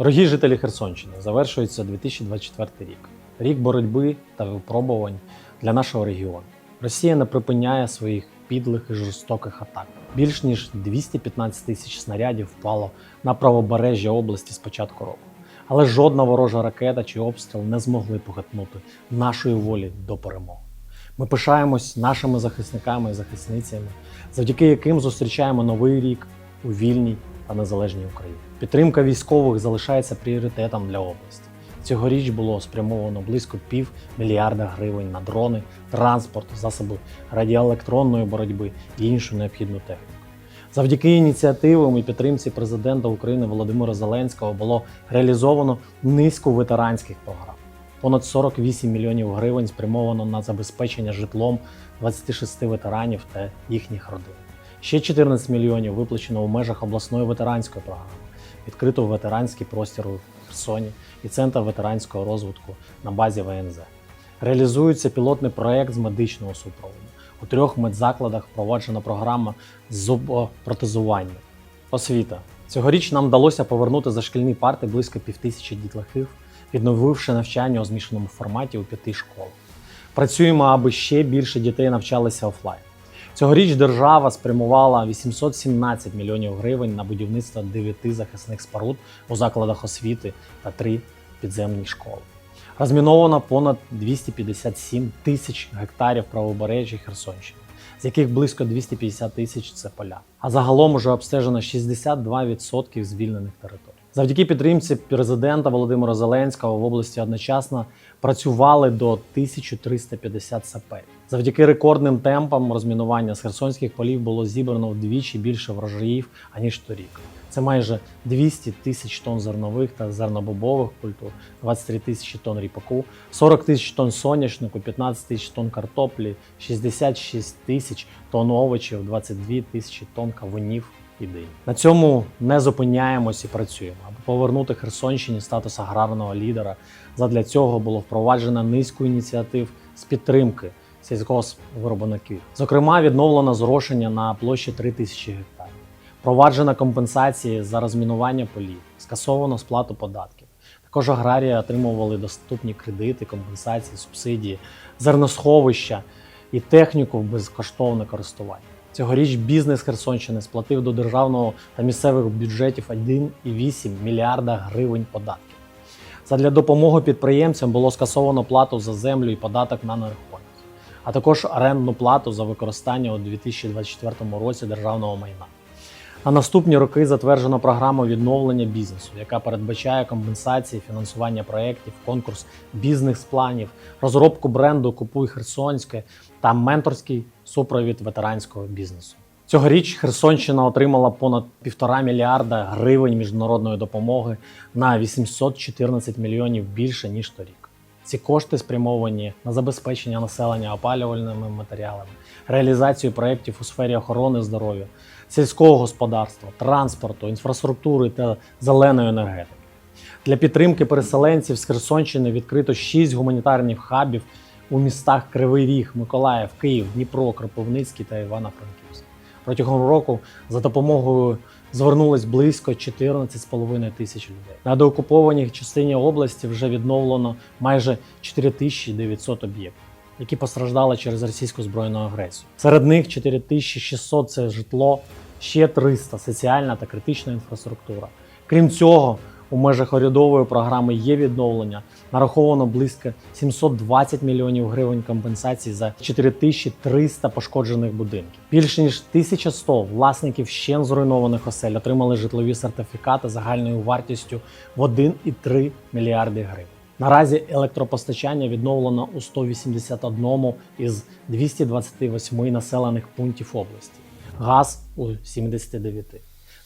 Дорогі жителі Херсонщини, завершується 2024 рік. Рік боротьби та випробувань для нашого регіону. Росія не припиняє своїх підлих і жорстоких атак. Більш ніж 215 тисяч снарядів впало на правобережжя області з початку року. Але жодна ворожа ракета чи обстріл не змогли погатнути нашої волі до перемоги. Ми пишаємось нашими захисниками і захисницями, завдяки яким зустрічаємо новий рік у вільній та незалежній Україні. Підтримка військових залишається пріоритетом для області. Цьогоріч було спрямовано близько пів мільярда гривень на дрони, транспорт, засоби радіоелектронної боротьби і іншу необхідну техніку. Завдяки ініціативам і підтримці президента України Володимира Зеленського було реалізовано низку ветеранських програм. Понад 48 мільйонів гривень спрямовано на забезпечення житлом 26 ветеранів та їхніх родин. Ще 14 мільйонів виплачено у межах обласної ветеранської програми. Відкрито ветеранський простір у Херсоні і центр ветеранського розвитку на базі ВНЗ. Реалізується пілотний проект з медичного супроводу. У трьох медзакладах впроваджена програма зубопротезування. Освіта. Цьогоріч нам вдалося повернути за шкільні парти близько півтисячі дітлахів, відновивши навчання у змішаному форматі у п'яти школах. Працюємо, аби ще більше дітей навчалися офлайн. Цьогоріч держава спрямувала 817 мільйонів гривень на будівництво 9 захисних споруд у закладах освіти та 3 підземні школи. Розміновано понад 257 тисяч гектарів правобережжя Херсонщини, з яких близько 250 тисяч це поля. А загалом уже обстежено 62% звільнених територій. Завдяки підтримці президента Володимира Зеленського в області одночасно працювали до 1350 саперів. Завдяки рекордним темпам розмінування з херсонських полів було зібрано вдвічі більше врожаїв аніж торік. Це майже 200 тисяч тонн зернових та зернобобових культур, 23 тисячі тонн ріпаку, 40 тисяч тонн соняшнику, 15 тисяч тонн картоплі, 66 тисяч тонн овочів, 22 тисячі тонн кавунів і дині. На цьому не зупиняємось і працюємо, аби повернути Херсонщині статус аграрного лідера. Задля цього було впроваджено низку ініціатив з підтримки сільськогоспвиробників. Зокрема, відновлено зрошення на площі 3 тисячі гектарів. Проваджена компенсації за розмінування полів, скасовано сплату податків. Також аграрії отримували доступні кредити, компенсації, субсидії, зерносховища і техніку в безкоштовне користування. Цьогоріч бізнес Херсонщини сплатив до державного та місцевих бюджетів 1,8 мільярда гривень податків. Задля допомоги підприємцям було скасовано плату за землю і податок на нерухомість, а також орендну плату за використання у 2024 році державного майна. На наступні роки затверджено програму відновлення бізнесу, яка передбачає компенсації, фінансування проєктів, конкурс бізнес-планів, розробку бренду Купуй Херсонське та менторський супровід ветеранського бізнесу. Цьогоріч Херсонщина отримала понад півтора мільярда гривень міжнародної допомоги на 814 мільйонів більше ніж торік. Ці кошти спрямовані на забезпечення населення опалювальними матеріалами, реалізацію проєктів у сфері охорони здоров'я, сільського господарства, транспорту, інфраструктури та зеленої енергетики. Для підтримки переселенців з Херсонщини відкрито 6 гуманітарних хабів у містах Кривий Ріг, Миколаїв, Київ, Дніпро, Кропивницький та Івано-Франківськ. Протягом року за допомогою звернулось близько 14,5 тисяч людей. На деокупованій частині області вже відновлено майже 4900 об'єктів, які постраждали через російську збройну агресію. Серед них 4600 – це житло, ще 300 – соціальна та критична інфраструктура. Крім цього, у межах урядової програми є відновлення. Нараховано близько 720 мільйонів гривень компенсацій за 4300 пошкоджених будинків. Більше ніж 1100 власників ще зруйнованих осель отримали житлові сертифікати загальною вартістю в 1,3 мільярди гривень. Наразі електропостачання відновлено у 181 із 228 населених пунктів області, газ у 79.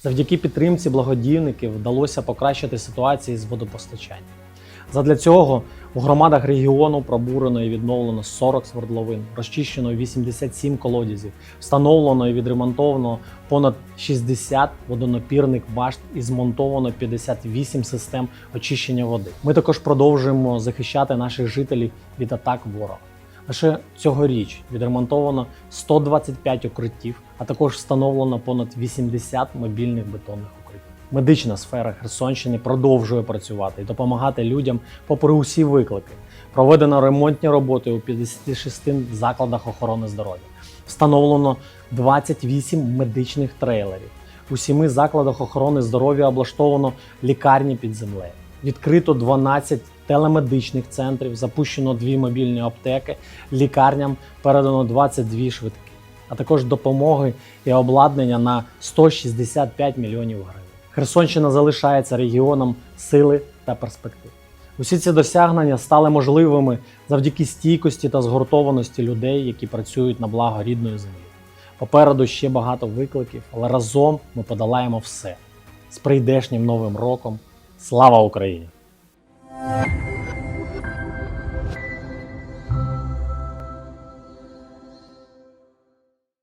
Завдяки підтримці благодійників вдалося покращити ситуацію з водопостачанням. Задля цього у громадах регіону пробурено і відновлено 40 свердловин, розчищено 87 колодязів, встановлено і відремонтовано понад 60 водонапірних башт і змонтовано 58 систем очищення води. Ми також продовжуємо захищати наших жителів від атак ворога. Лише цьогоріч відремонтовано 125 укриттів, а також встановлено понад 80 мобільних бетонних. Медична сфера Херсонщини продовжує працювати і допомагати людям попри усі виклики. Проведено ремонтні роботи у 56 закладах охорони здоров'я. Встановлено 28 медичних трейлерів. У сіми закладах охорони здоров'я облаштовано лікарні під землею. Відкрито 12 телемедичних центрів, запущено дві мобільні аптеки, лікарням передано 22 швидкі, а також допомоги і обладнання на 165 мільйонів гривень. Херсонщина залишається регіоном сили та перспектив. Усі ці досягнення стали можливими завдяки стійкості та згуртованості людей, які працюють на благо рідної землі. Попереду ще багато викликів, але разом ми подолаємо все. З прийдешнім новим роком. Слава Україні!